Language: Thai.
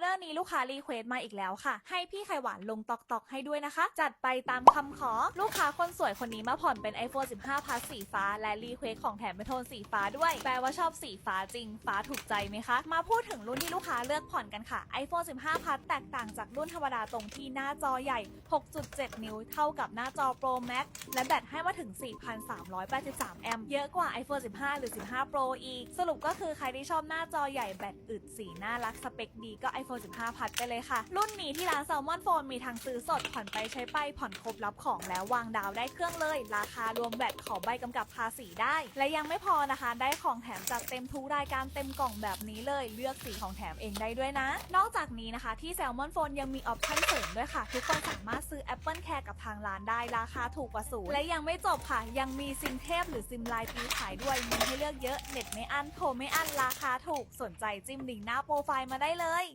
เดอร์นี้ลูกค้ารีเควสต์มาอีกแล้วค่ะ ให้พี่ไข่หวานลงตอกตอกให้ด้วยนะคะ จัดไปตามคำขอ ลูกค้าคนสวยคนนี้มาผ่อนเป็น iPhone 15 Plus สีฟ้า และรีเควสต์ของแถมเป็นโทนสีฟ้าด้วย แปลว่าชอบสีฟ้าจริง ฟ้าถูกใจไหมคะ มาพูดถึงรุ่นที่ลูกค้าเลือกผ่อนกันค่ะ iPhone 15 Plus แตกต่างจากรุ่นธรรมดาตรงที่หน้าจอใหญ่ 6.7 นิ้ว เท่ากับหน้าจอ Pro Max และแบตให้มาถึง 4,383 แอมป์ เยอะกว่า iPhone 15 หรือ 15 Pro อีก สรุปก็คือใครที่ชอบหน้าจอใหญ่แบตอึดสีน่ารักสเปคดีก็ iPhone 15 Plus ไปเลยค่ะ รุ่นนี้ที่ร้าน Salmon Phone มีทั้งซื้อสดผ่อนไปใช้ไปผ่อนครบรับของแล้ววางดาวได้เครื่องเลย ราคารวมแบตขอใบกำกับภาษีได้ และยังไม่พอนะคะ ได้ของแถมจัดเต็มทุกรายการเต็มกล่องแบบนี้เลย เลือกสีของแถมเองได้ด้วยนะ นอกจากนี้นะคะ ที่ Salmon Phone ยังมีออปชั่นเสริมด้วยค่ะ ทุกคนสามารถซื้อ Apple Care กับทางร้านได้ราคาถูกกว่าศูนย์และยังไม่จบค่ะ ยังมีซิมเทพหรือซิมไลน์ปีขายด้วยมีให้เลือกเยอะเน็ตไม่อั้นโทรไม่อั้นราคาถูกสนใจจิ้มลิงก์หน้าโปรไฟล์มาได้เลย